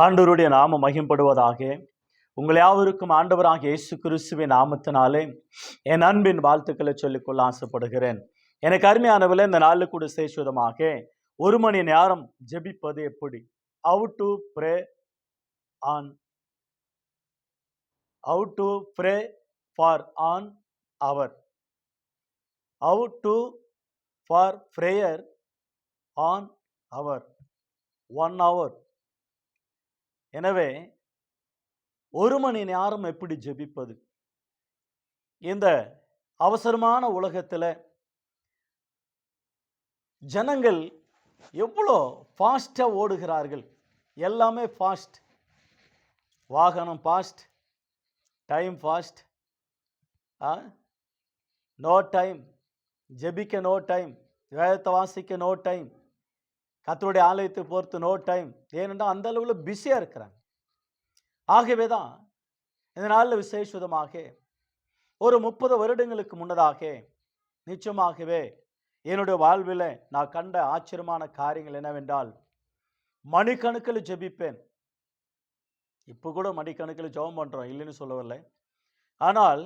ஆண்டவருடைய நாம மகிம்படுவதாக. உங்கள் யாவருக்கும் ஆண்டவராக இயேசு கிறிஸ்துவின் நாமத்தினாலே என் அன்பின் வாழ்த்துக்களை சொல்லிக்கொள்ள ஆசைப்படுகிறேன். எனக்கு அருமையானவில் இந்த நாளில் கூட சேசுவதமாக ஒரு மணி நேரம் ஜெபிப்பது எப்படி? How to pray an how to pray for an hour how to for prayer an hour one hour எனவே ஒரு மணி நேரம் எப்படி ஜெபிப்பது? இந்த அவசரமான உலகத்தில் ஜனங்கள் எவ்வளோ ஃபாஸ்ட்டாக ஓடுகிறார்கள்? எல்லாமே ஃபாஸ்ட் வாகனம் fast time fast no time ஜெபிக்க நோ டைம் வேதத்தை வாசிக்க நோ டைம் கத்தருடைய ஆலயத்தை பொறுத்து நோ டைம் ஏனென்றால் அந்த அளவில் பிஸியாக இருக்கிறாங்க. ஆகவே தான் இந்த நாளில் விசேஷமாக ஒரு முப்பது வருடங்களுக்கு முன்னதாக நிச்சயமாகவே என்னுடைய வாழ்வில் நான் கண்ட ஆச்சரியமான காரியங்கள் என்னவென்றால் மணிக்கணக்கில் ஜெபிப்பேன். இப்போ கூட மணிக்கணக்கில் ஜெபம் பண்ணுறோம் இல்லைன்னு சொல்லவில்லை. ஆனால்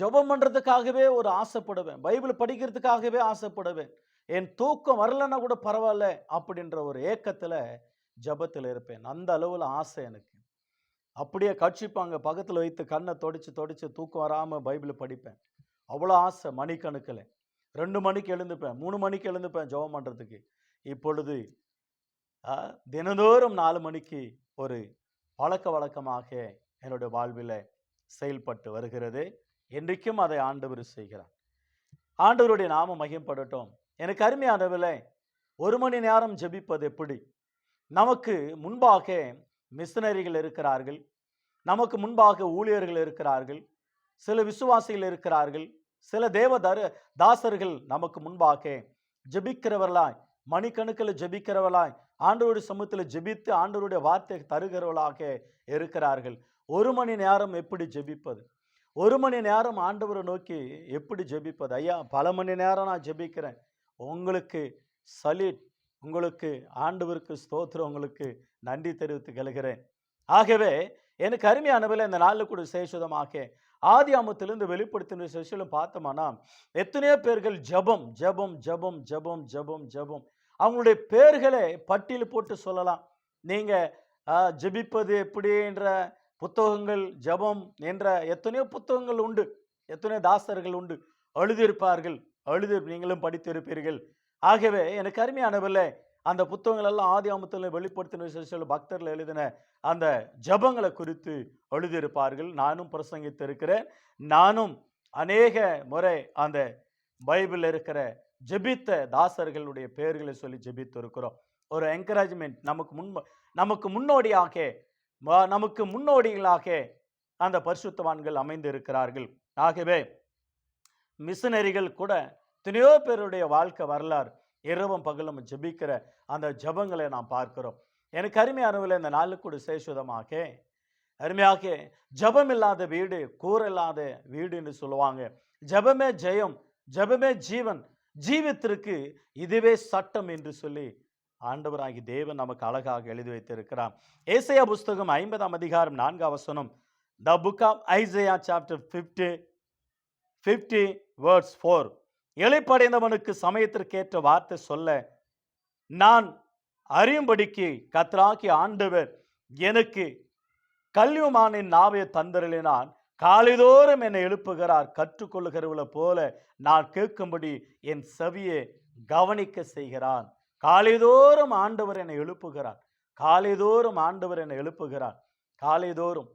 ஜெபம் பண்ணுறதுக்காகவே ஒரு ஆசைப்படுவேன். பைபிள் படிக்கிறதுக்காகவே ஆசைப்படுவேன். என் தூக்கம் வரலன்னா கூட பரவாயில்ல அப்படின்ற ஒரு ஏக்கத்தில் ஜபத்தில் இருப்பேன். அந்த அளவில் ஆசை எனக்கு. அப்படியே கட்சிப்பாங்க. பக்கத்தில் வைத்து கண்ணை தொடச்சி தொடச்சி தூக்கம் வராமல் பைபிள் படிப்பேன். அவ்வளோ ஆசை மணிக்கணக்கில். ரெண்டு மணிக்கு எழுந்துப்பேன். மூணு மணிக்கு எழுந்துப்பேன் ஜெபம் பண்ணுறதுக்கு இப்பொழுது ஆ, தினந்தோறும் நாலு மணிக்கு ஒரு பழக்க வழக்கமாக என்னுடைய வாழ்வில் செயல்பட்டு வருகிறது. என்றைக்கும் அதை ஆண்டவர் செய்கிறார். ஆண்டவருடைய நாம மகிம்படட்டும் எனக்கு அருமையானவில்லை ஒரு மணி நேரம் ஜெபிப்பது எப்படி? நமக்கு முன்பாக மிஷினரிகள் இருக்கிறார்கள். நமக்கு முன்பாக ஊழியர்கள் இருக்கிறார்கள். சில விசுவாசிகள் இருக்கிறார்கள். சில தேவ தாசர்கள் நமக்கு முன்பாக ஜெபிக்கிறவர்களாய் மணிக்கணுக்கில் ஜபிக்கிறவர்களாய் ஆண்டவருடைய சமூகத்தில் ஜெபித்து ஆண்டவருடைய வார்த்தை தருகிறவர்களாக இருக்கிறார்கள். ஒரு மணி நேரம் எப்படி ஜெபிப்பது? ஒரு மணி நேரம் ஆண்டவரை நோக்கி எப்படி ஜெபிப்பது? ஐயா பல மணி நேரம் நான் ஜெபிக்கிறேன். உங்களுக்கு சலீட் உங்களுக்கு ஆண்டவருக்கு ஸ்தோத்திரம் உங்களுக்கு நன்றி தெரிவித்து கெழுகிறேன் ஆகவே எனக்கு அருமையானவில் இந்த நாளில் கூட சேஷுதமாக ஆதி அமத்திலிருந்து வெளிப்படுத்தின செஷிலும் பார்த்தோம்னா எத்தனையோ பேர்கள் ஜெபம் ஜெபம் ஜெபம் ஜெபம் ஜெபம் ஜெபம். அவங்களுடைய பேர்களை பட்டியல் போட்டு சொல்லலாம். நீங்கள் ஜெபிப்பது எப்படின்ற புத்தகங்கள் ஜெபம் என்ற எத்தனையோ புத்தகங்கள் உண்டு. எத்தனையோ தாசர்கள் உண்டு. எழுதியிருப்பார்கள். அழுது நீங்களும் படித்திருப்பீர்கள். ஆகவே எனக்கு அருமையானவில்ல அந்த புத்தகங்கள் எல்லாம் ஆதி ஆமத்தில் வெளிப்படுத்தின சில பக்தர்கள் எழுதின அந்த ஜபங்களை குறித்து எழுதியிருப்பார்கள் நானும் பிரசங்கித்திருக்கிறேன். நானும் அநேக முறை அந்த பைபிளில் இருக்கிற ஜெபித்த தாசர்களுடைய பெயர்களை சொல்லி ஜெபித்து இருக்கிறோம் ஒரு என்கரேஜ்மெண்ட் நமக்கு முன் நமக்கு முன்னோடியாக நமக்கு முன்னோடிகளாக அந்த பரிசுத்தவான்கள் அமைந்து இருக்கிறார்கள் ஆகவே மிஷனரிகள் கூட எத்தனையோ பேருடைய வாழ்க்கை வரலாறு இரவும் பகலும் ஜெபிக்கிற அந்த ஜெபங்களை நாம் பார்க்கிறோம். எனக்கு அருமையானவில் இந்த நாளுக்கு கூட சேஷுதமாக அருமையாக ஜெபம் இல்லாத வீடு கூறில்லாத வீடுன்னு வீடு என்று சொல்லுவாங்க. ஜெபமே ஜெயம் ஜெபமே ஜீவன் ஜீவத்திற்கு இதுவே சட்டம் என்று சொல்லி ஆண்டவராகி தேவன் நமக்கு அழகாக எழுதி வைத்திருக்கிறார். ஏசையா புஸ்தகம் ஐம்பதாம் அதிகாரம் நான்காம் வசனம் the book of Isaiah chapter fifty fifty words four இழைப்படைந்தவனுக்கு சமயத்திற்கேற்ற வார்த்தை சொல்ல நான் அறியும்படிக்கு கத்ராக்கி ஆண்டவர் எனக்கு கல்விமானின் நாவை தந்தரலினான் காலைதோறும் என்னை எழுப்புகிறார். கற்றுக்கொள்ளுகிறவளை போல நான் கேட்கும்படி என் செவியை கவனிக்க செய்கிறான் காலைதோறும் ஆண்டவர் என்னை எழுப்புகிறார். காலைதோறும் ஆண்டவர் என்னை எழுப்புகிறார். காலைதோறும்.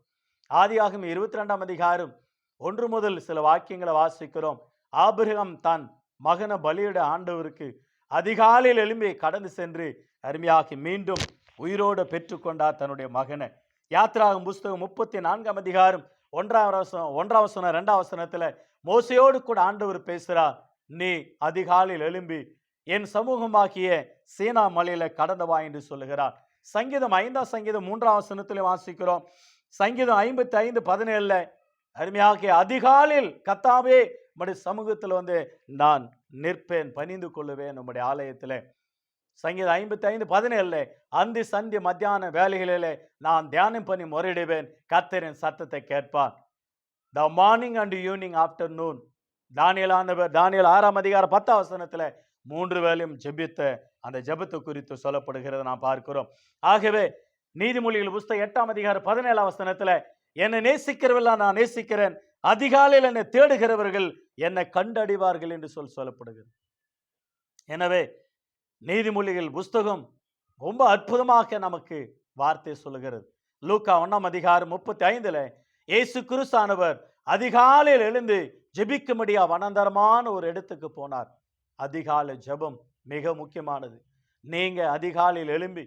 ஆதியாகும் இருபத்தி ரெண்டாம் அதிகாரம் ஒன்று முதல் சில வாக்கியங்களை வாசிக்கிறோம். ஆபிரகம் தன் மகன பலியிட ஆண்டவருக்கு அதிகாலையில் எழும்பி கடந்து சென்று அருமையாகி மீண்டும் உயிரோடு பெற்றுக்கொண்டார் தன்னுடைய மகனை. யாத்ராகும் புஸ்தகம் முப்பத்தி நான்காம் அதிகாரம் ஒன்றாம் ஒன்றாம் வசனம் ரெண்டாம் வசனத்தில் மோசையோடு கூட ஆண்டவர் பேசுகிறார் நீ அதிகாலையில் எழும்பி என் சமூகமாகிய சீனா மலையில கடந்து வா என்று சொல்லுகிறார். சங்கீதம் ஐந்தாம் சங்கீதம் மூன்றாம் வசனத்தில் வாசிக்கிறோம். சங்கீதம் ஐம்பத்தி ஐந்து பதினேழில் அருமையாக அதிகாலில் கத்தாவே நம்முடைய சமூகத்தில் வந்து நான் நிற்பேன் பணிந்து கொள்ளுவேன் நம்முடைய ஆலயத்தில். சங்கீதம் ஐம்பத்தி ஐந்து பதினேழுல அந்தி சந்தி மத்தியான வேலைகளிலே நான் தியானம் பண்ணி முறையிடுவேன் கத்தரின் சத்தத்தை கேட்பான் the morning and evening afternoon noon Daniel ஆறாம் அதிகாரம் பத்தாம் மூன்று வேலையும் ஜெபித்த அந்த ஜெபத்து குறித்து சொல்லப்படுகிறத நாம் பார்க்கிறோம். ஆகவே நீதிமொழிகள் புஸ்தகம் எட்டாம் அதிகாரம் பதினேழாம் வசனத்தில் என்னை நேசிக்கிறவெல்லாம் நான் நேசிக்கிறேன். அதிகாலையில் என்னை தேடுகிறவர்கள் என்னை கண்டடிவார்கள் என்று சொல் சொல்லப்படுகிறது. எனவே நீதிமொழிகள் புஸ்தகம் ரொம்ப அற்புதமாக நமக்கு வார்த்தை சொல்லுகிறது. லூக்கா ஒண்ணாம் அதிகாரம் முப்பத்தி ஐந்துல இயேசு கிறிஸ்தானவர் அதிகாலையில் எழுந்து ஜெபிக்கும்படியா வனந்தரமான ஒரு இடத்துக்கு போனார். அதிகாலை ஜெபம் மிக முக்கியமானது. நீங்க அதிகாலையில் எழும்பி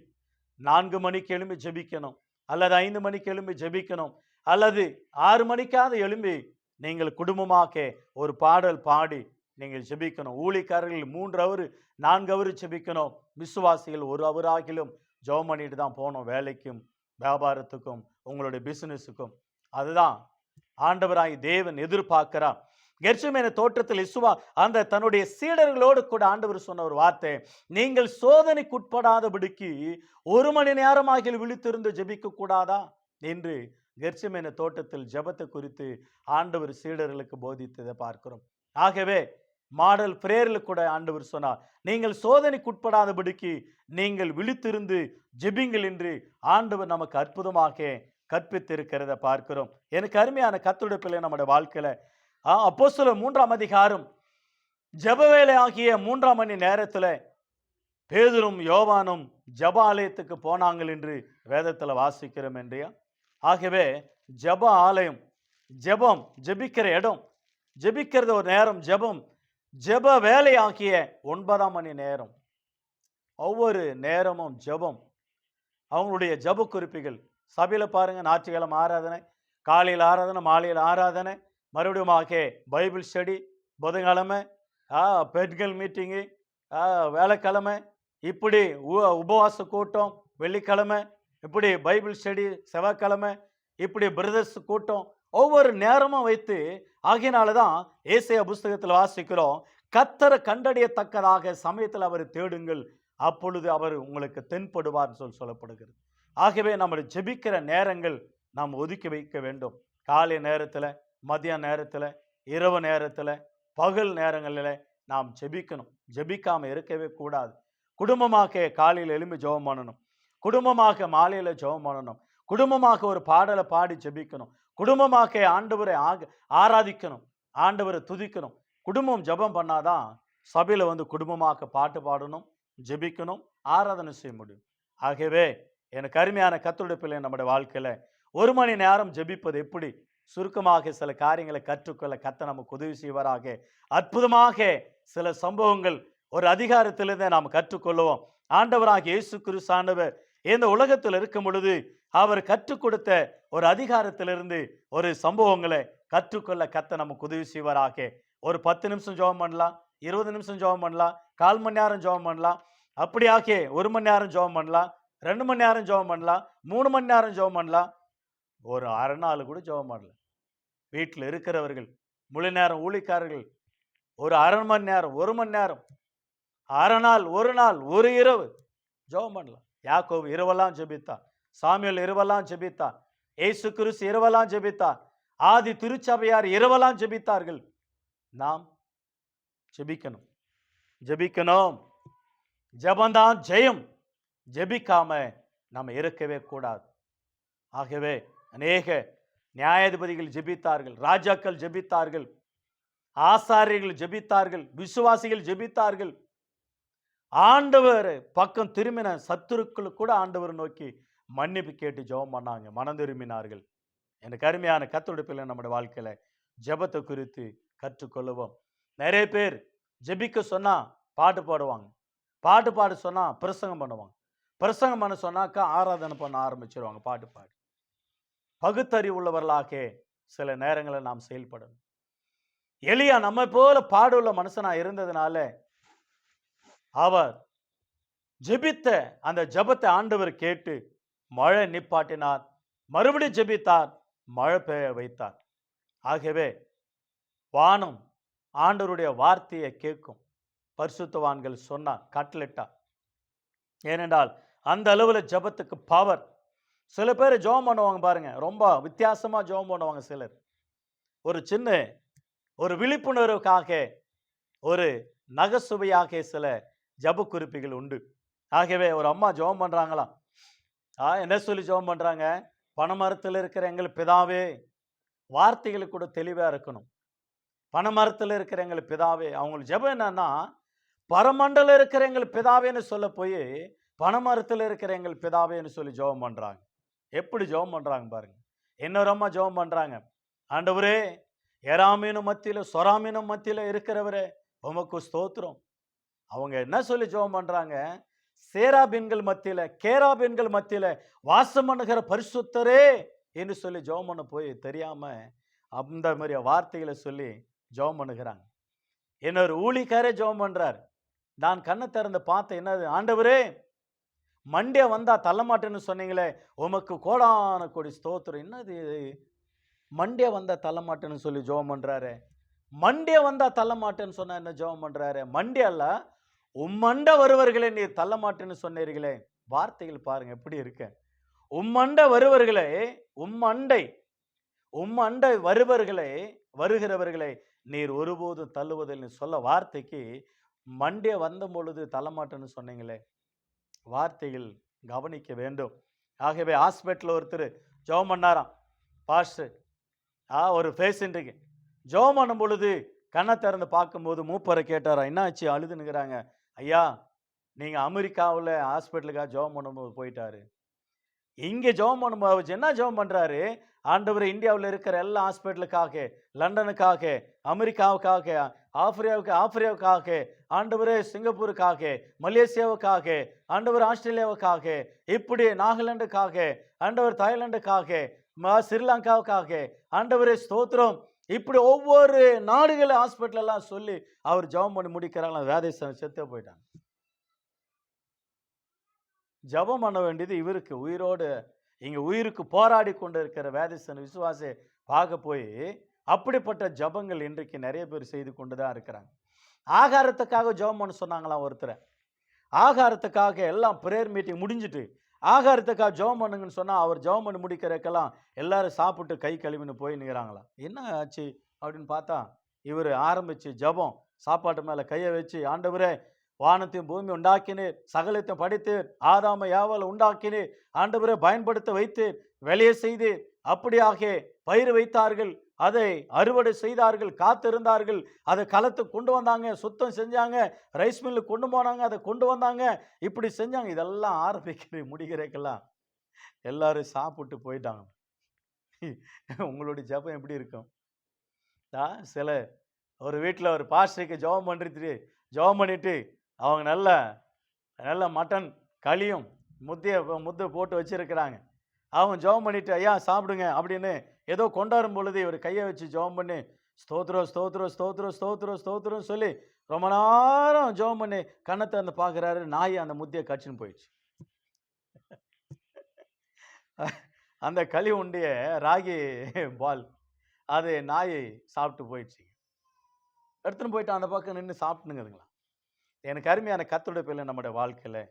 நான்கு மணிக்கு எழும்பி ஜெபிக்கணும் அல்லது ஐந்து மணிக்கு எழும்பி ஜெபிக்கணும். அல்லது ஆறு மணிக்காவது எழும்பி நீங்கள் குடும்பமாக ஒரு பாடல் பாடி நீங்கள் ஜெபிக்கணும். ஊழிக்காரர்கள் மூன்று அவர் நான்கு அவர் ஜெபிக்கணும். விசுவாசிகள் ஒரு அவராகிலும் ஜெபம் பண்ணிட்டு தான் போகணும் வேலைக்கும் வியாபாரத்துக்கும் உங்களுடைய பிசினஸுக்கும் அதுதான் ஆண்டவராய் தேவன் எதிர்பார்க்கிறார். கெர்சமேன தோற்றத்தில் இசுவா அந்த தன்னுடைய சீடர்களோடு கூட ஆண்டவர் சொன்ன ஒரு வார்த்தை நீங்கள் சோதனைக்குட்படாதபடிக்கு ஒரு மணி நேரமாக விழித்திருந்து ஜெபிக்க கூடாதா என்று கெர்சமேன தோட்டத்தில் ஜெபத்தை குறித்து ஆண்டவர் சீடர்களுக்கு போதித்ததை பார்க்கிறோம். ஆகவே மாடல் பிரேயரில் கூட ஆண்டவர் சொன்னார் நீங்கள் சோதனைக்குட்படாதபடிக்கு நீங்கள் விழித்திருந்து ஜெபிங்கள் என்று ஆண்டவர் நமக்கு அற்புதமாக கற்பித்திருக்கிறத பார்க்கிறோம். எனக்கு அருமையான கத்துடைய பிள்ளை நம்முடைய வாழ்க்கையில. அப்போ சில மூன்றாம் அதிகாரம் ஜபவேலை ஆகிய மூன்றாம் மணி நேரத்தில் பேதுரும் யோவானும் ஜப ஆலயத்துக்கு போனாங்கள் என்று வேதத்தில் வாசிக்கிறோம் என்றியா? ஆகவே ஜப ஆலயம் ஜெபம் ஜெபிக்கிற இடம் ஜெபிக்கிறது ஒரு நேரம் ஜெபம் ஜெப வேலை ஆகிய ஒன்பதாம் மணி நேரம். ஒவ்வொரு நேரமும் ஜெபம். அவங்களுடைய ஜெப குறிப்புகள். சபையில் பாருங்கள் ஞாயிற்றுக்கிழமை ஆராதனை காலையில் ஆராதனை மாலையில் ஆராதனை மறுபடியும் ஆகே பைபிள் ஸ்டடி புதன்கிழமை பெண்கள் மீட்டிங்கு வேலைக்கிழமை இப்படி உ- உபவாச கூட்டம் வெள்ளிக்கிழமை இப்படி பைபிள் ஸ்டடி செவ்வாய்க்கிழமை இப்படி பிரதர்ஸ் கூட்டம் ஒவ்வொரு நேரமும் வைத்து ஆகையினால தான் ஏசைய புஸ்தகத்தில் வாசிக்கிறோம் கத்தரை கண்டறியத்தக்கதாக சமயத்தில் அவர் தேடுங்கள் அப்பொழுது அவர் உங்களுக்கு தென்படுவார்னு சொல்லி சொல்லப்படுகிறது. ஆகவே நம்மளை ஜெபிக்கிற நேரங்கள் நாம் ஒதுக்கி வைக்க வேண்டும். காலை நேரத்தில் மதிய நேரத்தில் இரவு நேரத்தில் பகல் நேரங்களில் நாம் ஜெபிக்கணும். ஜெபிக்காமல் இருக்கவே கூடாது. குடும்பமாக காலையில் எழும்பி ஜெபம் பண்ணணும். குடும்பமாக மாலையில் ஜெபம் பண்ணணும். குடும்பமாக ஒரு பாடலை பாடி ஜெபிக்கணும். குடும்பமாக ஆண்டவரை ஆக ஆராதிக்கணும். ஆண்டவரை துதிக்கணும். குடும்பம் ஜெபம் பண்ணாதான் சபையில் வந்து குடும்பமாக பாட்டு பாடணும் ஜெபிக்கணும் ஆராதனை செய்ய முடியும். ஆகவே எனக்கு அருமையான கத்தோட பிள்ளை நம்முடைய வாழ்க்கையில் ஒரு மணி நேரம் ஜெபிப்பது எப்படி? சுருக்கமாக சில காரியங்களை கற்றுக்கொள்ள கத்த நமக்கு உதவி செய்வாராக. அற்புதமாக சில சம்பவங்கள் ஒரு அதிகாரத்திலிருந்தே நாம் கற்றுக்கொள்வோம் ஆண்டவராக இயேசு கிறிஸ்து இந்த உலகத்தில் இருக்கும் பொழுது அவர் கற்றுக் கொடுத்த ஒரு அதிகாரத்திலிருந்து ஒரு சம்பவங்களை கற்றுக்கொள்ள கத்த நமக்கு உதவி செய்வாராக. ஒரு பத்து நிமிஷம் ஜோபம் பண்ணலாம் இருபது நிமிஷம் ஜெபம் பண்ணலாம் கால் மணி நேரம் ஜோபம் பண்ணலாம் அப்படியாக ஒரு மணி நேரம் ஜோபம் பண்ணலாம் ரெண்டு மணி நேரம் ஜோபம் பண்ணலாம் மூணு மணி நேரம் ஜோபம் பண்ணலாம். ஒரு அரை நாள் கூட ஜோபம் பண்ணலாம் வீட்டில் இருக்கிறவர்கள் முழு நேரம் ஊழிக்காரர்கள் ஒரு அரை மணி நேரம் ஒரு மணி நேரம் அரை நாள் ஒரு நாள் ஒரு இரவு ஜெபம் பண்ணலாம். யாக்கோபு இரவெல்லாம் ஜெபித்தான். சாமியல் இரவெல்லாம் ஜெபித்தான். ஏசு கிறிஸ்து இரவெல்லாம் ஜெபித்தார் ஆதி திருச்சபையார் இரவெல்லாம் ஜெபித்தார்கள். நாம் ஜெபிக்கணும். ஜெபிக்கணும். ஜெபந்தான் ஜெயம். ஜெபிக்காம நம்ம இருக்கவே கூடாது. ஆகவே அநேக நியாயாதிபதிகள் ஜெபித்தார்கள் ராஜாக்கள் ஜெபித்தார்கள் ஆசாரியர்கள் ஜெபித்தார்கள் விசுவாசிகள் ஜெபித்தார்கள். ஆண்டவர் பக்கம் திரும்பின சத்துருக்கள் கூட ஆண்டவர் நோக்கி மன்னிப்பு கேட்டு ஜெபம் பண்ணாங்க. மனம் திரும்பினார்கள். எனக்கு அருமையான கத்துடுப்பில் நம்முடைய வாழ்க்கையில ஜெபத்தை குறித்து கற்றுக்கொள்ளுவோம். நிறைய பேர் ஜெபிக்க சொன்னா பாட்டு பாடுவாங்க. பாட்டு பாட சொன்னா பிரசங்கம் பண்ணுவாங்க. பிரசங்கம் பண்ண சொன்னாக்கா ஆராதனை பண்ண ஆரம்பிச்சிருவாங்க பாட்டு பாடி. பகுத்தறிவு உள்ளவர்களாக சில நேரங்களில் நாம் செயல்படணும். எளியா நம்ம போல பாடுள்ள மனுஷனா இருந்ததுனால அவர் ஜெபித்த அந்த ஜெபத்தை ஆண்டவர் கேட்டு மழை நிப்பாட்டினார். மறுபடியும் ஜெபித்தார் மழை பெய்ய வைத்தார். ஆகவே வானம் ஆண்டவருடைய வார்த்தையை கேட்கும். பரிசுத்தவான்கள் சொன்னார் கட்டளிட்டார் ஏனென்றால் அந்த அளவில் ஜெபத்துக்கு பவர் சில பேர் ஜெபம் பண்ணுவாங்க பாருங்க ரொம்ப வித்தியாசமாக ஜெபம் பண்ணுவாங்க சிலர். ஒரு சின்ன ஒரு விழிப்புணர்வுக்காக ஒரு நகைச்சுவையாக சில ஜெப குறிப்புகள் உண்டு. ஆகவே ஒரு அம்மா ஜெபம் பண்ணுறாங்களாம் ஆ என்ன சொல்லி ஜெபம் பண்ணுறாங்க பனைமரத்தில் இருக்கிற எங்கள் பிதாவே வார்த்தைகள் கூட தெளிவாக இருக்கணும். பனைமரத்தில் இருக்கிற எங்கள் பிதாவே அவங்களுக்கு ஜெபம் என்னன்னா பரமண்டல இருக்கிற எங்கள் பிதாவேன்னு சொல்ல போய் பனைமரத்தில் இருக்கிற எங்கள் பிதாவேன்னு சொல்லி ஜெபம் பண்ணுறாங்க எப்படி ஜெபம் பண்ணுறாங்க பாருங்க. இன்னொரு அம்மா ஜெபம் பண்ணுறாங்க ஆண்டவரே எராமீனும் மத்தியில் சொராமீனும் மத்தியில் இருக்கிறவரே உமக்கு ஸ்தோத்திரம். அவங்க என்ன சொல்லி ஜெபம் பண்ணுறாங்க சேராபின்கள் மத்தியில் கேராபின்கள் மத்தியில் வாசம் பண்ணுகிற பரிசுத்தரே என்று சொல்லி ஜெபம் பண்ண போய் தெரியாமல் அந்த மாதிரி வார்த்தைகளை சொல்லி ஜெபம் பண்ணுகிறாங்க. இன்னொரு ஊழிக்காரே ஜெபம் பண்ணுறார் நான் கண்ணை திறந்து பார்த்தேன். என்னது? ஆண்டவரே மண்டே வந்தால் தள்ள மாட்டேன்னு சொன்னீங்களே உமக்கு கோடான கோடி ஸ்தோத்திரம். என்னது இது? மண்டே வந்தால் தள்ள மாட்டேன்னு சொல்லி ஜெபம் பண்ணுறாரு மண்டே வந்தால் தள்ள மாட்டேன்னு என்ன ஜெபம் பண்ணுறாரு மண்டே அல்ல உம்மண்ட வருவர்களே நீர் தள்ள மாட்டேன்னு சொன்னீர்களே. வார்த்தைகள் பாருங்க எப்படி இருக்க? உம்மண்ட வருவர்களே உம்மண்டை உம்மண்டை வருவர்களே வருகிறவர்களே நீர் ஒருபோதும் தள்ளுவதில்லை சொல்ல வார்த்தைக்கு மண்டே வந்த பொழுது தள்ளமாட்டேன்னு சொன்னீங்களே. வார்த்தைகள் கவனிக்க வேண்டும். ஆகவே ஹாஸ்பிட்டலில் ஒருத்தர் ஜெபம் பண்ணாராம். பாஸ்டர் ஆ ஒரு பேஷண்ட்டுக்கு ஜெபம் பண்ணும் பொழுது கண்ணை திறந்து பார்க்கும்போது மூப்பரை கேட்டாராம். என்ன ஆச்சு அழுதுனுங்கிறாங்க ஐயா நீங்கள் அமெரிக்காவில் ஹாஸ்பிட்டலுக்காக ஜோம் பண்ணும்போது போயிட்டாரு. இங்கே ஜெபம் பண்ணும்போது அவர் என்ன ஜோம் பண்ணுறாரு ஆண்டவர் இந்தியாவில் இருக்கிற எல்லா ஹாஸ்பிட்டலுக்காக லண்டனுக்காக அமெரிக்காவுக்காக ஆப்பிரியாவுக்கு ஆப்பிரியாவுக்காக ஆண்டவர் சிங்கப்பூருக்காக மலேசியாவுக்காக ஆண்டவர் ஆஸ்திரேலியாவுக்காக இப்படி நாகாலாண்டுக்காக ஆண்டவர் தாய்லாண்டுக்காக ஸ்ரீலங்காவுக்காக ஆண்டவரே ஸ்தோத்திரம். இப்படி ஒவ்வொரு நாடுகள் ஹாஸ்பிட்டல் எல்லாம் சொல்லி அவர் ஜெபம் பண்ணி முடிக்கிறாங்களாம் வேதேசன் செத்தே போயிட்டாங்க. ஜெபம் பண்ண வேண்டியது இவருக்கு உயிரோடு இங்கே உயிருக்கு போராடி கொண்டு இருக்கிற வேதேசன் விசுவாசை பார்க்க போய் அப்படிப்பட்ட ஜெபங்கள் இன்றைக்கு நிறைய பேர் செய்து கொண்டு தான் இருக்கிறாங்க. ஆகாரத்துக்காக ஜெபம் பண்ண சொன்னாங்களாம் ஒருத்தரை. ஆகாரத்துக்காக எல்லாம் ப்ரேயர் மீட்டிங் முடிஞ்சிட்டு ஆகாரத்துக்காக ஜெபம் பண்ணுங்கன்னு சொன்னால் அவர் ஜெபம் பண்ணி முடிக்கிறக்கெல்லாம் எல்லாரும் சாப்பிட்டு கை கழுவின்னு போய் என்ன ஆச்சு அப்படின்னு பார்த்தா இவர் ஆரம்பித்து ஜெபம் சாப்பாட்டு மேலே கையை வச்சு ஆண்டவரே வானத்தையும் பூமி உண்டாக்கினீர் சகலத்தையும் படித்தீர் ஆதாம யாவல் உண்டாக்கினீர் ஆண்டவரை பயன்படுத்த வைத்து வெளியே செய்து அப்படியாக பயிர் வைத்தார்கள் அதை அறுவடை செய்தார்கள் காத்திருந்தார்கள். அதை களத்துக்கு கொண்டு வந்தாங்க சுத்தம் செஞ்சாங்க ரைஸ் மில்லுக்கு கொண்டு போனாங்க அதை கொண்டு வந்தாங்க. இப்படி செஞ்சாங்க. இதெல்லாம் ஆரம்பிக்கிற முடிகிறக்கெல்லாம் எல்லாரும் சாப்பிட்டு போயிட்டாங்க. உங்களுடைய ஜெபம் எப்படி இருக்கும்? ஆ, சில ஒரு வீட்டில் ஒரு பாஸ்டருக்கு ஜெபம் பண்ணிட்டு ஜெபம் பண்ணிட்டு அவங்க நல்ல நல்ல மட்டன் களியும் முத்தைய முத்தை போட்டு வச்சிருக்கிறாங்க. அவங்க ஜெபம் பண்ணிட்டு ஐயா சாப்பிடுங்க அப்படின்னு ஏதோ கொண்டாடும் பொழுது இவர் கையை வச்சு ஜெபம் பண்ணி ஸ்தோத்ரோ ஸ்தோத்ரோ ஸ்தோத்ரோ ஸ்தோத்ரோ ஸ்தோத்திரம் சொல்லி ரொம்ப நேரம் ஜெபம் பண்ணி கண்ணத்தை அந்த பார்க்குறாரு நாய் அந்த முத்தியை கட்சின்னு போயிடுச்சு. அந்த களி உண்டிய ராகி பால் அது நாய் சாப்பிட்டு போயிடுச்சு. எடுத்துன்னு போயிட்டு அந்த பக்கம் நின்று சாப்பிட்டுனுங்குதுங்களா எனக்கு அருமையான கத்தோடைய நம்முடைய வாழ்க்கையில்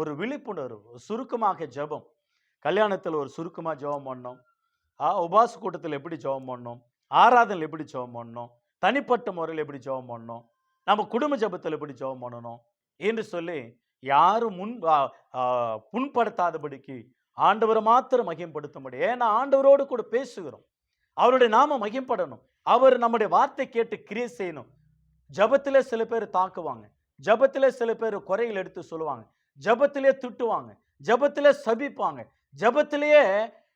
ஒரு விழிப்புணர்வு சுருக்கமாக ஜெபம். கல்யாணத்தில் ஒரு சுருக்கமாக ஜெபம் பண்ணோம். உபாச கூட்டத்தில் எப்படி ஜெபம் பண்ணோம்? ஆராதனையில் எப்படி ஜெபம் பண்ணோம்? தனிப்பட்ட முறையில் எப்படி ஜெபம் பண்ணோம்? நம்ம குடும்ப ஜெபத்தில் எப்படி ஜெபம் பண்ணணும்? என்று சொல்லி யாரும் முன் புண்படுத்தாதபடிக்கு ஆண்டவரை மாத்திரம் மகிம்படுத்த முடியும் ஏன்னா ஆண்டவரோடு கூட பேசுகிறோம். அவருடைய நாம மகிம்படணும் அவர் நம்முடைய வார்த்தை கேட்டு கிரியை செய்யணும். ஜெபத்திலே சில பேர் தாக்குவாங்க. ஜெபத்திலே சில பேர் குறைகள் எடுத்து சொல்லுவாங்க. ஜபத்திலே திட்டுவாங்க. ஜபத்திலே சபிப்பாங்க. ஜபத்திலேயே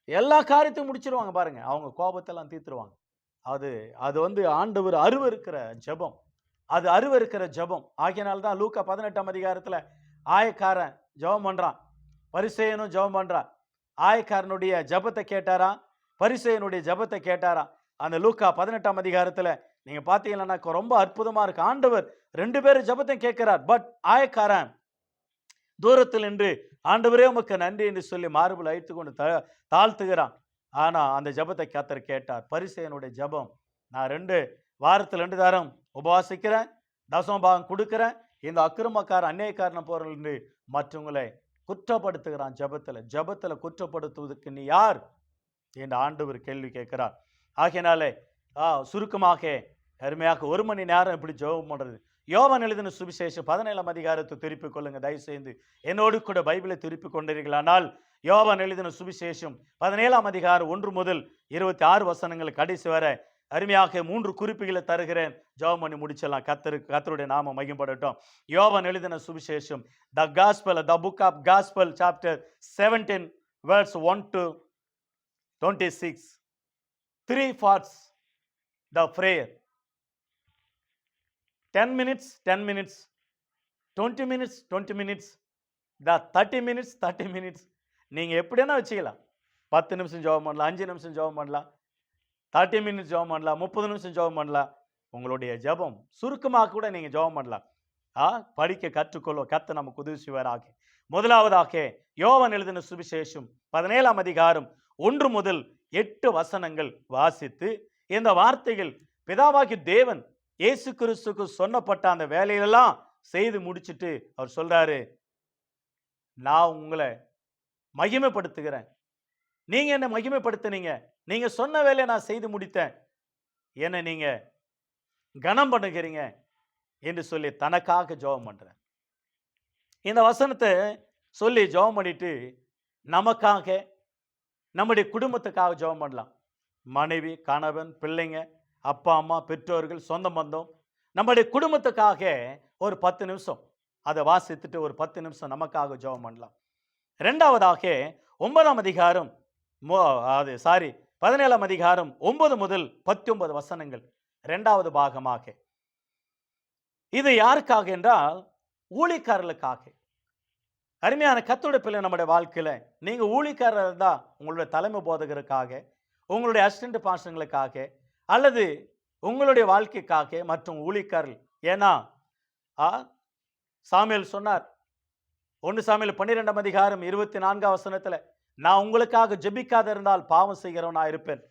எல்லா காரியத்தையும் முடிச்சிருவாங்க பாருங்க. அவங்க கோபத்தெல்லாம் தீர்த்துருவாங்க. அது அது வந்து ஆண்டவர் அருவருக்கிற ஜெபம். அது அருவருக்கிற ஜெபம். ஆகையினால தான் லூக்கா பதினெட்டாம் அதிகாரத்துல ஆயக்காரன் ஜெபம் பண்றான். பரிசெயனும் ஜெபம் பண்றான். ஆயக்காரனுடைய ஜெபத்தை கேட்டாராம். பரிசெயனுடைய ஜெபத்தை கேட்டாராம். அந்த லூக்கா பதினெட்டாம் அதிகாரத்துல நீங்க பார்த்தீங்கன்னா ரொம்ப அற்புதமா இருக்கு. ஆண்டவர் ரெண்டு பேரும் ஜெபத்தையும் கேட்கிறார். பட் ஆயக்காரன் தூரத்தில் நின்று ஆண்டவரே உமக்கு நன்றி என்று சொல்லி மார்பில் அழைத்து கொண்டு த தாழ்த்துகிறான். ஆனால் அந்த ஜெபத்தை கத்தர் கேட்டார். பரிசையனுடைய ஜெபம். நான் ரெண்டு வாரத்தில் ரெண்டு தாரம் உபவாசிக்கிறேன் தசம பாகம் கொடுக்குறேன். இந்த அக்கிரமக்கார அந்நியக்காரன போறல் என்று மற்றவங்களை குற்றப்படுத்துகிறான் ஜபத்தில். ஜபத்தில் குற்றப்படுத்துவதற்கு நீ யார்? என்று ஆண்டவர் கேள்வி கேட்கிறார். ஆகையினாலே ஆ சுருக்கமாக அருமையாக ஒரு மணி நேரம் இப்படி ஜெபம் பண்ணுறது யோவன் எழுதின சுவிசேஷம் பதினேழாம் அதிகாரத்தை திருப்பிக் கொள்ளுங்க தயவு என்னோடு கூட பைபிளை திருப்பிக் கொண்டீர்களானால் யோவன் எழுதின சுவிசேஷம் பதினேழாம் அதிகாரம் ஒன்று முதல் இருபத்தி ஆறு வசனங்கள் கடைசி வர அருமையாக மூன்று குறிப்புகளை தருகிறேன். ஜோம் பண்ணி முடிச்சிடலாம். கத்தரு கத்தருடைய நாம மையப்படட்டும் யோவன் எழுதின சுவிசேஷம் the gospel the book of gospel chapter seventeen words one to twenty six three ஃபார்ட்ஸ் the prayer ten minutes ten minutes twenty minutes 20 minutes the thirty minutes thirty minutes நீங்கள் எப்படின்னா வச்சுக்கலாம். பத்து நிமிஷம் ஜோபம் பண்ணலாம் அஞ்சு நிமிஷம் ஜோபம் பண்ணலாம் தேர்ட்டி மினிட்ஸ் ஜோபம் பண்ணலாம் முப்பது நிமிஷம் ஜோபம் பண்ணலாம். உங்களுடைய ஜபம் சுருக்கமாக கூட நீங்கள் ஜோபம் பண்ணலாம். ஆ படிக்க கற்றுக்கொள்ள கத்த நமக்கு உதவி செய்வாராக முதலாவதாக யோவன் எழுதின சுவிசேஷம் பதினேழாம் அதிகாரம் ஒன்று முதல் எட்டு வசனங்கள் வாசித்து இந்த வார்த்தைகள் பிதாவாகி தேவன் இயேசு கிறிஸ்துக்கு சொன்னப்பட்ட அந்த வேலையெல்லாம் செய்து முடிச்சுட்டு அவர் சொல்றாரு நான் உங்களை மகிமைப்படுத்துகிறேன். நீங்க என்னை மகிமைப்படுத்தினீங்க. நீங்க சொன்ன வேலையை நான் செய்து முடித்தேன். என்னை நீங்க கனம் பண்ணுகிறீங்க என்று சொல்லி தனக்காக ஜெபம் பண்றேன். இந்த வசனத்தை சொல்லி ஜெபம் பண்ணிட்டு நமக்காக நம்முடைய குடும்பத்துக்காக ஜெபம் பண்ணலாம். மனைவி கணவன் பிள்ளைங்க அப்பா அம்மா பெற்றோர்கள் சொந்த பந்தம். நம்முடைய குடும்பத்துக்காக ஒரு பத்து நிமிஷம். அதை வாசித்துட்டு ஒரு பத்து நிமிஷம் நமக்காக ஜெபம் பண்ணலாம். ரெண்டாவதாக ஒன்பதாம் அதிகாரம் மோ- அது சாரி பதினேழாம் அதிகாரம் ஒன்பது முதல் பத்தொன்பது வசனங்கள். ரெண்டாவது பாகமாக. இது யாருக்காக என்றால் ஊழிக்காரர்களுக்காக அருமையான கத்தோட பிள்ளை நம்முடைய வாழ்க்கையில நீங்க ஊழிக்காரர் தான் உங்களுடைய தலைமை போதகருக்காக உங்களுடைய அசிஸ்டன்ட் பாசங்களுக்காக அல்லது உங்களுடைய வாழ்க்கைக்காக மற்றும் ஊழிக்காரர்கள் ஏன்னா ஆ சாமியல் சொன்னார். ஒன்று சாமியில் பன்னிரெண்டாம் அதிகாரம் இருபத்தி நான்காம் வசனத்தில் நான் உங்களுக்காக ஜெபிக்காத இருந்தால் பாவம் செய்கிறவனா இருப்பேன்.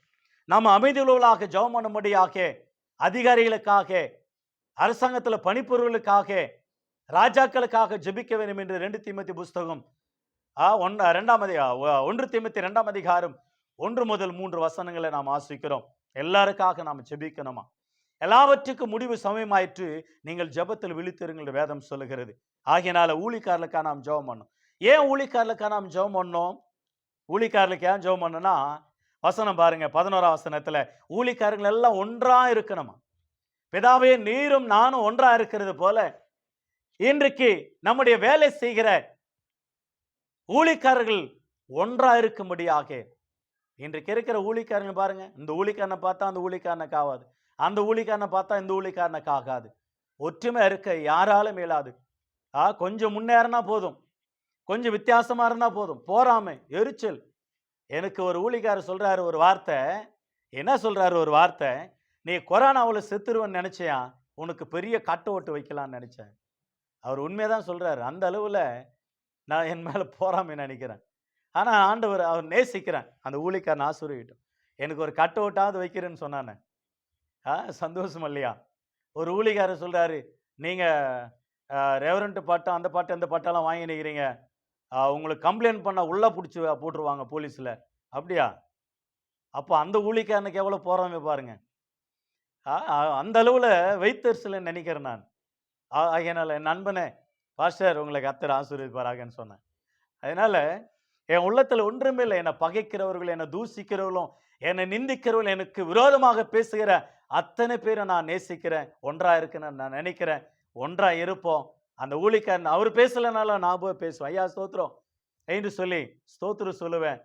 நாம் உழவலாக ஜெபம் பண்ணும்படியாக அதிகாரிகளுக்காக அரசாங்கத்தில் பணிபுரிவுகளுக்காக ராஜாக்களுக்காக ஜெபிக்க வேண்டும் என்று ரெண்டு தீமத்தி புஸ்தகம் ஆ ஒன் ரெண்டாம் அதிகா ஒன்று தீமத்தி ரெண்டாம் அதிகாரம் ஒன்று முதல் மூன்று வசனங்களை நாம் ஆசிக்கிறோம். எல்லாருக்காக நாம் ஜெபிக்கணுமா? எல்லாவற்றுக்கும் முடிவு சமயமாயிற்று நீங்கள் ஜெபத்தில் விழித்திருங்கள் வேதம் சொல்லுகிறது. ஆகையினால ஊழிக்காரலுக்காக நாம் ஜெபம் பண்ணோம். ஏன் ஊழிக்காரலுக்காக நாம் ஜெபம் பண்ணோம்? ஊழிக்காரலுக்கு ஏன் ஜெபம் பண்ணோம்னா வசனம் பாருங்க பதினோரா வசனத்தில் ஊழிக்காரங்கள் எல்லாம் ஒன்றா இருக்கணுமா? பிதாவே நீரும் நானும் ஒன்றா இருக்கிறது போல இன்றைக்கு நம்முடைய வேலை செய்கிற ஊழிக்காரர்கள் ஒன்றா இருக்கும்படியாக இன்றைக்கு இருக்கிற ஊழிக்காரங்க பாருங்க. இந்த ஊழிக்காரனை பார்த்தா அந்த ஊழிக்காரனுக்கு ஆகாது. அந்த ஊழிக்காரனை பார்த்தா இந்த ஊழிக்காரனுக்கு ஆகாது. ஒற்றுமை இருக்க யாராலும் இயலாது. ஆ கொஞ்சம் முன்னேறினா போதும். கொஞ்சம் வித்தியாசமா இருந்தா போதும். போறாமை எரிச்சல். எனக்கு ஒரு ஊழிக்காரர் சொல்றாரு ஒரு வார்த்தை. என்ன சொல்றாரு ஒரு வார்த்தை? நீ கொரோனாவில் செத்துருவன்னு நினைச்சியா? உனக்கு பெரிய கட்டு ஓட்டு வைக்கலான்னு நினைச்சேன். அவர் உண்மையை தான் சொல்றாரு. அந்த அளவில் நான் என் மேலே போறாமை நினைக்கிறேன். ஆனால் ஆண்டவர் அவர் நேசிக்கிறேன் அந்த ஊழிக்காரன் ஆசீர்வதிக்கட்டும். எனக்கு ஒரு கட் அவுட்டாவது வைக்கிறேன்னு சொன்னானே. ஆ சந்தோஷம் இல்லையா? ஒரு ஊழிகாரர் சொல்கிறாரு நீங்கள் ரெவரண்ட் பாட்டம் அந்த பாட்டு அந்த பாட்டெல்லாம் வாங்கி நிற்கிறீங்க உங்களுக்கு கம்ப்ளைண்ட் பண்ணால் உள்ளே பிடிச்சி போட்டுருவாங்க போலீஸில். அப்படியா? அப்போ அந்த ஊழிக்காரனுக்கு எவ்வளோ போகிறோமே பாருங்க. ஆ, ஆ, அந்த அளவில் வைத்தரிசல நினைக்கிறேன் நான். ஆ- என் நண்பனே பாஸ்டர் உங்களை அத்தர் ஆசீர்வதிப்பாராகன்னு சொன்னேன். அதனால் என் உள்ளத்துல ஒன்றுமே இல்லை. என்னை பகைக்கிறவர்கள் என்னை தூசிக்கிறவர்களும் என்னை நிந்திக்கிறவர்கள் எனக்கு விரோதமாக பேசுகிற அத்தனை பேரை நான் நேசிக்கிறேன். ஒன்றா இருக்குன்னு நான் நினைக்கிறேன். ஒன்றா இருப்போம். அந்த ஊழிக்காரன் அவர் பேசலைனாலும் நான் போய் பேசுவேன். ஐயா ஸ்தோத்திரம். என்று சொல்லி ஸ்தோத்திரம் சொல்லுவேன்.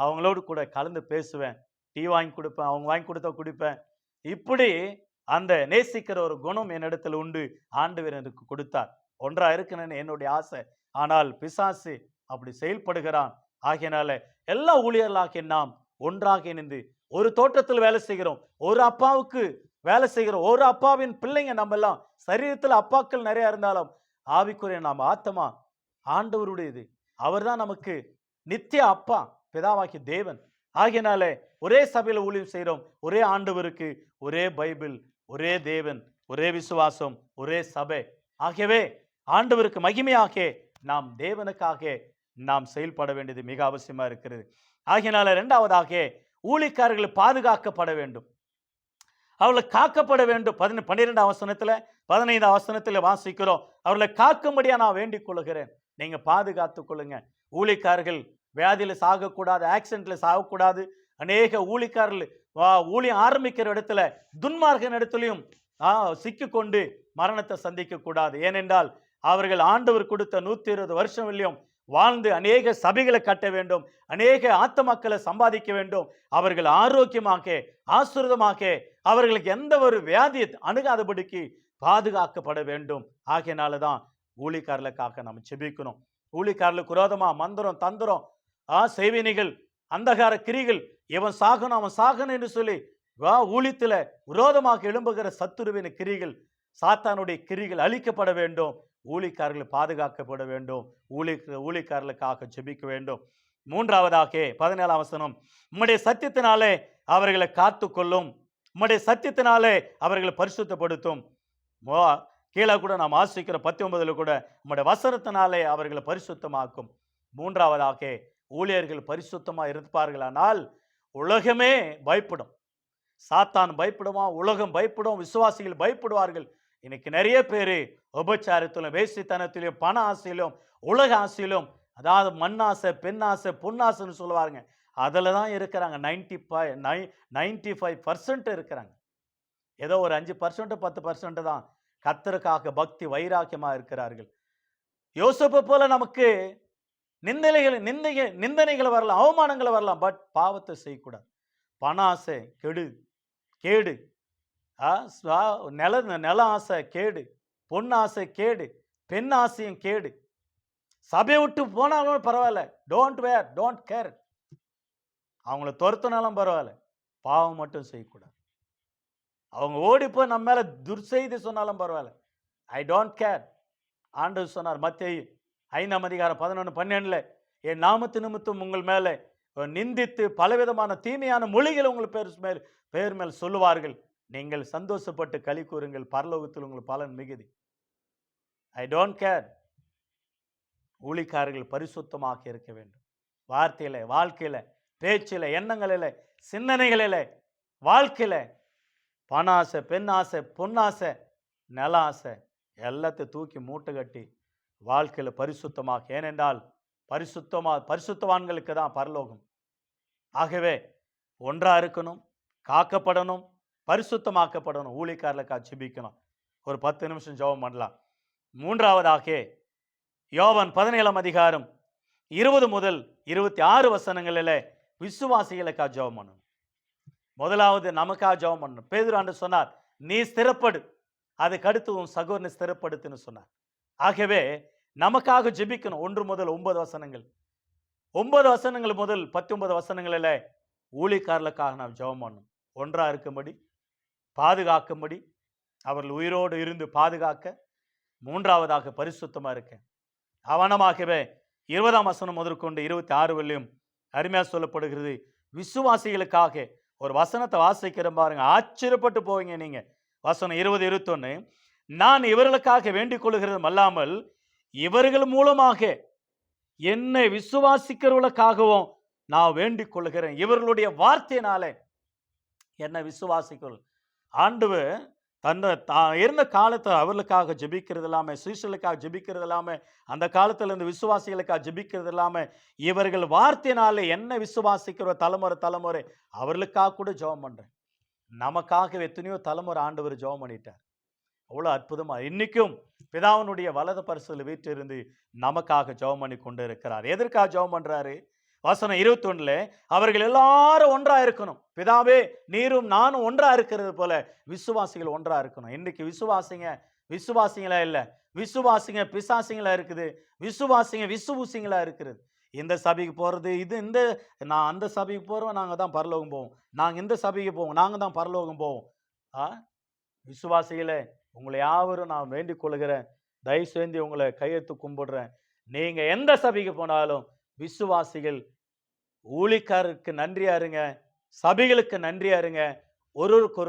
அவங்களோடு கூட கலந்து பேசுவேன். டீ வாங்கி கொடுப்பேன். அவங்க வாங்கி கொடுத்தா குடிப்பேன். இப்படி அந்த நேசிக்கிற ஒரு குணம் என்னிடத்துல உண்டு. ஆண்டவர் எனக்கு கொடுத்தார். ஒன்றா இருக்கணும்னு என்னுடைய ஆசை. ஆனால் பிசாசு அப்படி செயல்படுகிறான். ஆகையினால எல்லா ஊழியர்களாகிய நாம் ஒன்றாக இணைந்து ஒரு தோட்டத்தில் வேலை செய்கிறோம் ஒரு அப்பாவுக்கு வேலை செய்கிறோம் ஒரு அப்பாவின் பிள்ளைங்க நம்ம எல்லாம் சரீரத்தில் அப்பாக்கள் நிறைய இருந்தாலும் ஆவிக்குரிய நாம் ஆத்தமா ஆண்டவருடையது. அவர்தான் நமக்கு நித்திய அப்பா பிதாவாக்கிய தேவன். ஆகையினாலே ஒரே சபையில் ஊழியம் செய்கிறோம் ஒரே ஆண்டவருக்கு ஒரே பைபிள் ஒரே தேவன் ஒரே விசுவாசம் ஒரே சபை. ஆகவே ஆண்டவருக்கு மகிமையாக நாம் தேவனுக்காக நாம் செயல்பட வேண்டியது மிக அவசியமாக இருக்கிறது. ஆகையினால ரெண்டாவதாக ஊழிக்காரர்கள் பாதுகாக்கப்பட வேண்டும். அவர்களை காக்கப்பட வேண்டும். பதின பன்னிரெண்டாம் அவசனத்தில் பதினைந்தாம் வசனத்துல வாசிக்கிறோம். அவர்களை காக்கும்படியாக நான் வேண்டிக் கொள்கிறேன். நீங்கள் பாதுகாத்து கொள்ளுங்க. ஊழிக்காரர்கள் வியாதியில் சாகக்கூடாது ஆக்சிடென்ட்டில் சாகக்கூடாது. அநேக ஊழிக்காரர்கள் வா, ஊழியம் ஆரம்பிக்கிற இடத்துல துன்மார்கன் இடத்துலையும் சிக்கிக்கொண்டு மரணத்தை சந்திக்கக்கூடாது. ஏனென்றால் அவர்கள் ஆண்டவர் கொடுத்த நூற்றி இருபது வருஷம் இல்லையும் வாழ்ந்து அநேக சபைகளை கட்ட வேண்டும் அநேக ஆத்மக்களை சம்பாதிக்க வேண்டும். அவர்கள் ஆரோக்கியமாக ஆசுரதமாக அவர்களுக்கு எந்த ஒரு வியாதி அணுகாதபடிக்கு பாதுகாக்கப்பட வேண்டும். ஆகையினால தான் ஊழிக்காரர்களுக்காக நம்ம செபிக்கணும். ஊழிக்காரர்களுக்கு குரோதமாக மந்திரம் தந்திரம் ஆ செய்வினிகள் அந்தகார கிரிகள் இவன் சாகணும் அவன் சாகணும் என்று சொல்லி வா ஊழித்தில் விரோதமாக எழும்புகிற சத்துருவின் கிரிகள் சாத்தானுடைய கிரிகள் அழிக்கப்பட வேண்டும். ஊழிக்காரர்கள் பாதுகாக்கப்பட வேண்டும். ஊழி ஊழிக்காரர்களுக்காக ஜெபிக்க வேண்டும். மூன்றாவதாக பதினேழாம் வசனம் உம்முடைய சத்தியத்தினாலே அவர்களை காத்துக்கொள்ளும். உம்முடைய சத்தியத்தினாலே அவர்களை பரிசுத்தப்படுத்தும். மோ- கீழே கூட நாம் ஆசிக்கிற பத்தொன்பதில் கூட உம்முடைய வசனத்தினாலே அவர்களை பரிசுத்தமாக்கும். மூன்றாவதாக ஊழியர்கள் பரிசுத்தமாக இருப்பார்களானால் உலகமே பயப்படும். சாத்தான் பயப்படுமா உலகம் பயப்படும் விசுவாசிகள் பயப்படுவார்கள். இன்னைக்கு நிறைய பேர் உபச்சாரத்திலும் வேசித்தனத்திலும் பண ஆசையிலும் உலக ஆசையிலும் அதாவது மண்ணாசை பெண்ணாசை பொன்னாசைன்னு சொல்லுவாருங்க. அதில் தான் இருக்கிறாங்க. நைன்டி ஃபைவ் நை நைன்டி ஃபைவ் பர்சன்ட் இருக்கிறாங்க. ஏதோ ஒரு அஞ்சு பர்சன்ட்டு பத்து பர்சன்ட் தான் கத்தருக்காக பக்தி வைராக்கியமாக இருக்கிறார்கள். யோசப்பை போல நமக்கு நிந்தனைகள் நிந்தைய நிந்தனைகள் வரலாம் அவமானங்கள் வரலாம் பட் பாவத்தை செய்யக்கூடாது. பணாசை கெடு கேடு. நில நில ஆசை கேடு பொன் ஆசை கேடு பெண் ஆசையும் கேடு. சபையை விட்டு போனாலும் பரவாயில்ல. டோன்ட் வேர் டோன்ட் கேர் அவங்கள துரத்தினாலும் பரவாயில்ல. பாவம் மட்டும் செய்யக்கூடாது. அவங்க ஓடி போய் நம்ம மேலே துர்செய்தி சொன்னாலும் பரவாயில்ல. ஐ டோன்ட் கேர் ஆண்டவர் சொன்னார் மத்திய ஐந்தாம் அதிகாரம் பதினொன்று பன்னெண்டில் என் நாமத்து நிமித்தம் உங்கள் மேலே நிந்தித்து பலவிதமான தீமையான மொழிகள் உங்கள் பேர் மேல் பேர் மேல் சொல்லுவார்கள். நீங்கள் சந்தோஷப்பட்டு களி கூறுங்கள். பரலோகத்தில் உங்கள் பலன் மிகுதி. ஐ டோன்ட் கேர் ஊழிக்காரர்கள் பரிசுத்தமாக இருக்க வேண்டும். வார்த்தையில் வாழ்க்கையில் பேச்சில் எண்ணங்களில் சிந்தனைகளில வாழ்க்கையில் பண ஆசை பெண் ஆசை பொன்னாசை நில ஆசை எல்லாத்தையும் தூக்கி மூட்டை கட்டி வாழ்க்கையில் பரிசுத்தமாக ஏனென்றால் பரிசுத்தமாக பரிசுத்தவான்களுக்கு தான் பரலோகம். ஆகவே ஒன்றாக இருக்கணும் காக்கப்படணும் பரிசுத்தமாக்கப்படணும். ஊழிக்காரர்களுக்காக ஜெபிக்கணும் ஒரு பத்து நிமிஷம் ஜெபம் பண்ணலாம். மூன்றாவதாக யோவன் பதினேழாம் அதிகாரம் இருபது முதல் இருபத்தி ஆறு வசனங்களில் விசுவாசிகளுக்காக ஜெபம் பண்ணணும். முதலாவது நமக்காக ஜெபம் பண்ணணும். பேதுராண்டு சொன்னார் நீ ஸ்திரப்படு. அதுக்கடுத்து உன் சகோதரனை ஸ்திரப்படுத்துன்னு சொன்னார். ஆகவே நமக்காக ஜெபிக்கணும். ஒன்று முதல் ஒன்பது வசனங்கள். ஒன்பது வசனங்கள் முதல் பத்தொன்பது வசனங்களில் ஊழிக்காரர்களுக்காக நாம் ஜெபம் பண்ணணும். ஒன்றா இருக்கும்படி பாதுகாக்கும்படி அவர்கள் உயிரோடு இருந்து பாதுகாக்க மூன்றாவதாக பரிசுத்தமாக இருக்க அவனமாகவே இருபதாம் வசனம் முதற்கொண்டு இருபத்தி ஆறு வரையும் அருமையாக சொல்லப்படுகிறது. விசுவாசிகளுக்காக ஒரு வசனத்தை வாசிக்கிற பாருங்க. ஆச்சரியப்பட்டு போவீங்க நீங்கள் வசனம் இருபது இருபத்தொன்று நான் இவர்களுக்காக வேண்டிக் கொள்கிறதும் அல்லாமல் இவர்கள் மூலமாக என்னை விசுவாசிக்கிறவர்களுக்காகவும் நான் வேண்டிக் கொள்கிறேன். இவர்களுடைய வார்த்தையினாலே என்னை விசுவாசிக்கொள் ஆண்டவர் தன்னை தான் இருந்த காலத்தை அவர்களுக்காக ஜெபிக்கிறது இல்லாமல் சிசுகளுக்காக ஜெபிக்கிறது இல்லாமல் அந்த காலத்தில் இருந்த விசுவாசிகளுக்காக ஜெபிக்கிறது இல்லாமல் இவர்கள் வார்த்தையினாலே என்ன விசுவாசிக்கிற தலைமுறை தலைமுறை அவர்களுக்காக கூட ஜெபம் பண்ணுறேன் நமக்காக எத்தனையோ தலைமுறை ஆண்டவர் ஜெபம் பண்ணிட்டார். அவ்வளோ அற்புதமாக இன்றைக்கும் பிதாவினுடைய வலது பரிசில் வீட்டிலிருந்து நமக்காக ஜெபம் பண்ணி கொண்டு இருக்கிறார் எதற்காக ஜெபம் பண்ணுறாரு வசனம் இருபத்தொன்னுல அவர்கள் எல்லாரும் ஒன்றா இருக்கணும். பிதாவே நீரும் நானும் ஒன்றா இருக்கிறது போல விசுவாசிகள் ஒன்றா இருக்கணும். இன்னைக்கு விசுவாசிங்க விசுவாசிங்களா இல்லை? விசுவாசிங்க பிசாசிங்களா இருக்குது? விசுவாசிங்க விசுவூசிங்களா இருக்கிறது? இந்த சபைக்கு போகிறது இது இந்த நான் அந்த சபைக்கு போகிறோம் நாங்கள் தான் பரலோகம் போவோம். நாங்கள் இந்த சபைக்கு போவோம் நாங்கள் தான் பரலோகம் போவோம். ஆ? விசுவாசிகளே உங்களை யாவரும் நான் வேண்டிக் கொள்கிறேன். தயவு செய்து உங்களை கையெழுத்து கும்பிடுறேன். நீங்கள் எந்த சபைக்கு போனாலும் விசுவாசிகள் ஊழிக்காரருக்கு நன்றியா இருங்க சபைகளுக்கு நன்றியா இருங்க ஒருவருக்கு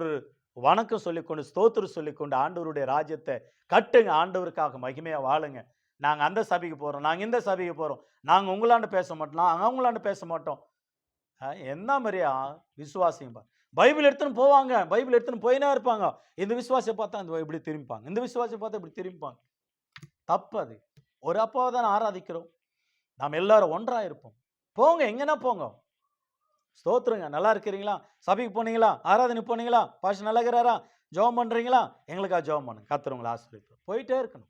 வணக்கம் சொல்லிக்கொண்டு ஸ்தோத்திரம் சொல்லிக்கொண்டு ஆண்டவருடைய ராஜ்யத்தை கட்டுங்க. ஆண்டவருக்காக மகிமையாக வாழுங்க. நாங்கள் அந்த சபைக்கு போகிறோம் நாங்கள் இந்த சபைக்கு போகிறோம் நாங்கள் உங்களாண்டு பேச மாட்டோம் நாங்கள் அவங்களாண்டு பேச மாட்டோம். என்ன மாதிரியா? விசுவாசியம் பா பைபிள் எடுத்துன்னு போவாங்க பைபிள் எடுத்துன்னு போயினே இருப்பாங்க. இந்த விசுவாசியை பார்த்தா இந்த இப்படி திரும்பிப்பாங்க இந்த விசுவாசியை பார்த்தா இப்படி திரும்பிப்பாங்க. தப்பு அது. ஒரு அப்பாவை தான் ஆராதிக்கிறோம். நாம் எல்லாரும் ஒன்றா இருப்போம். போங்க எங்கன்னா போங்க? ஸ்தோத்துருங்க. நல்லா இருக்கிறீங்களா? சபைக்கு போனீங்களா? ஆராதனை போனீங்களா? பாஷ நல்லா இருக்கிறாரா? ஜெபம் பண்ணுறீங்களா எங்களுக்காக ஜெபம் பண்ணுங்க. கத்துறவங்களை ஆசிரியப்பு போயிட்டே இருக்கணும்.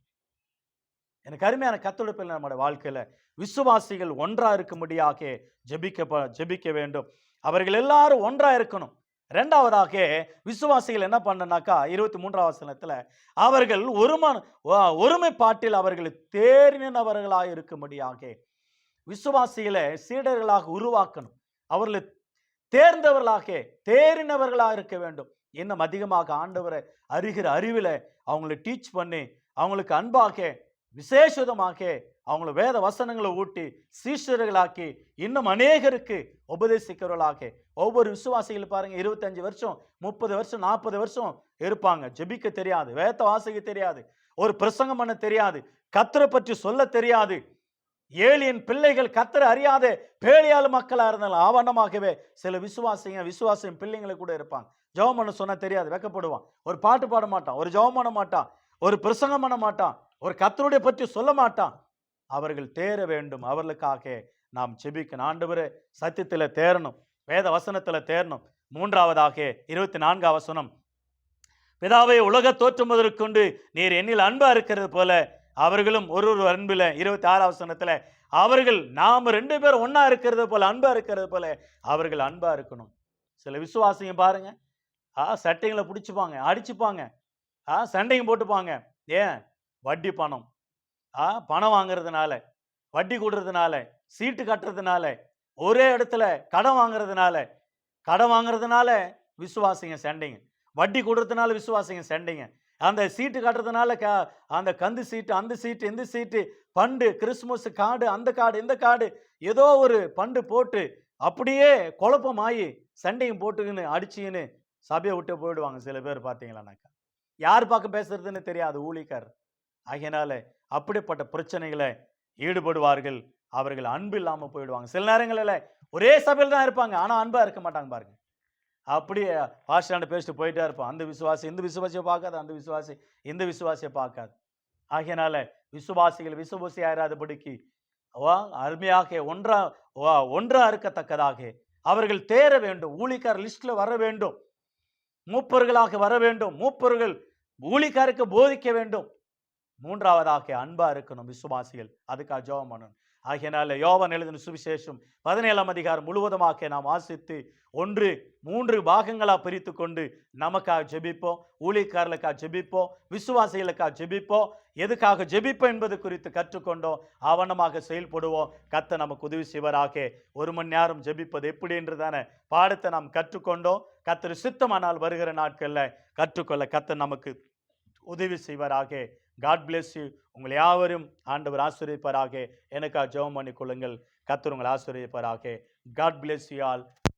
எனக்கு அருமையான கத்தொடுப்பில் நம்முடைய வாழ்க்கையில் விசுவாசிகள் ஒன்றா இருக்கும்படியாக ஜெபிக்க ஜெபிக்க வேண்டும். அவர்கள் எல்லாரும் ஒன்றா இருக்கணும். ரெண்டாவதாக விசுவாசிகள் என்ன பண்ணனாக்கா இருபத்தி மூன்றாவது வசனத்தில் அவர்கள் ஒருமான ஒருமைப்பாட்டில் அவர்கள் தேர்ந்தவர்களாக இருக்கும்படியாக விசுவாசிகளை சீடர்களாக உருவாக்கணும். அவர்களை தேர்ந்தவர்களாக தேறினவர்களாக இருக்க வேண்டும். இன்னும் அதிகமாக ஆண்டவரை அறிகிற அறிவில் அவங்கள டீச் பண்ணி அவங்களுக்கு அன்பாக விசேஷதமாக அவங்கள வேத வசனங்களை ஊட்டி சீஷர்களாக்கி இன்னும் அநேகருக்கு உபதேசிக்கிறவர்களாக ஒவ்வொரு விசுவாசிகள் பாருங்க இருபத்தஞ்சு வருஷம் முப்பது வருஷம் நாற்பது வருஷம் இருப்பாங்க. ஜெபிக்க தெரியாது வேத வாசிக்க தெரியாது ஒரு பிரசங்கம் பண்ண தெரியாது கத்தரை பற்றி சொல்ல தெரியாது. ஏழியின் பிள்ளைகள் கத்தர் அறியாத பேழியாளு மக்களாக இருந்தாலும் ஆவணமாகவே சில விசுவாசிங்க விசுவாசியம் பிள்ளைங்களை கூட இருப்பாங்க. ஜெபம் பண்ண சொன்னால் தெரியாது வெக்கப்படுவான். ஒரு பாட்டு பாட மாட்டான் ஒரு ஜெபம் பண்ண மாட்டான் ஒரு பிரசங்கம் பண்ண மாட்டான் ஒரு கத்தருடைய பற்றி சொல்ல மாட்டான். அவர்கள் தேர வேண்டும் அவர்களுக்காக நாம் செபிக்கணும் ஆண்டவரே சத்தியத்தில் தேரணும் வேத வசனத்தில் தேரணும் மூன்றாவதாக இருபத்தி நான்காம் வசனம். பிதாவை உலக தோற்றும் முதற்கொண்டு நீர் என்னில் அன்பா இருக்கிறது போல அவர்களும் ஒரு ஒரு அன்பில் இருபத்தி ஆறாம் வசனத்தில் அவர்கள் நாம் ரெண்டு பேரும் ஒன்றா இருக்கிறது போல் அன்பாக இருக்கிறது போல் அவர்கள் அன்பாக இருக்கணும். சில விசுவாசிங்க பாருங்கள் ஆ சட்டைங்களை பிடிச்சிப்பாங்க அடிச்சுப்பாங்க. ஆ சண்டையும் போட்டுப்பாங்க. ஏன்? வட்டி பணம். ஆ பணம் வாங்குறதுனால வட்டி கொடுறதுனால சீட்டு கட்டுறதுனால ஒரே இடத்துல கடன் வாங்குறதுனால கடன் வாங்குறதுனால விசுவாசிங்க சண்டைங்க. வட்டி கொடுறதுனால விசுவாசிங்க சண்டைங்க. அந்த சீட்டு கட்டுறதுனால க அந்த கந்து சீட்டு அந்த சீட்டு இந்த சீட்டு பண்டு கிறிஸ்மஸ் காடு அந்த காடு இந்த காடு ஏதோ ஒரு பண்டு போட்டு அப்படியே குழப்பமாகி சண்டையும் போட்டுக்கின்னு அடிச்சுக்கின்னு சபையை விட்டு போயிடுவாங்க சில பேர் பார்த்தீங்களானாக்கா. யார் பார்க்க பேசுறதுன்னு தெரியாது ஊழிக்கார் ஆகையினால அப்படிப்பட்ட பிரச்சனைகளை ஈடுபடுவார்கள். அவர்கள் அன்பு இல்லாமல் போயிடுவாங்க. சில நேரங்களில் ஒரே சபையில் தான் இருப்பாங்க. ஆனால் அன்பாக இருக்க மாட்டாங்க பாருங்க. அப்படியே பாஸ்டாண்ட பேசிட்டு போயிட்டே இருப்பான் அந்த விசுவாசி இந்த விசுவாசியை பார்க்காது அந்த விசுவாசி இந்த விசுவாசியை பார்க்காது. ஆகையினால விசுவாசிகள் விசுவாசி ஆயிராதபடிக்கு வா அருமையாக ஒன்றா வா ஒன்றா இருக்கத்தக்கதாக அவர்கள் தேர வேண்டும். ஊழிக்கார் லிஸ்ட்ல வர வேண்டும். மூப்பர்களாக வர வேண்டும். மூப்பர்கள் ஊழிக்காருக்கு போதிக்க வேண்டும். மூன்றாவதாக அன்பா இருக்கணும் விசுவாசிகள். அதுக்காக ஜோபம் பண்ணணும். ஆகையினால யோவன் எழுதின சுவிசேஷம் பதினேழாம் அதிகாரம் முழுவதுமாக நாம் வாசித்து ஒன்று மூன்று பாகங்களாக பிரித்து கொண்டு நமக்காக ஜெபிப்போம் ஊழியக்காரர்களுக்காக ஜெபிப்போம் விசுவாசிகளுக்காக ஜெபிப்போம். எதுக்காக ஜெபிப்போம் என்பது குறித்து கற்றுக்கொண்டோம். ஆவணமாக செயல்படுவோம். கத்த நமக்கு உதவி செய்வராக. ஒரு மணி நேரம் ஜெபிப்பது எப்படி என்றுதானே பாடத்தை நாம் கற்றுக்கொண்டோம். கத்தர் சித்தமானால் வருகிற நாட்களில் கற்றுக்கொள்ள கத்த நமக்கு உதவி செய்வராக. காட் பிளெஸ் யூ உங்களை யாவரும் ஆண்டவர் ஆசிரியப்பாராக எனக்காக ஜெபம் பண்ணி கொள்ளுங்கள் கத்தர் உங்கள் ஆசிரியப்பாராக காட் பிளெஸ் யூ ஆல்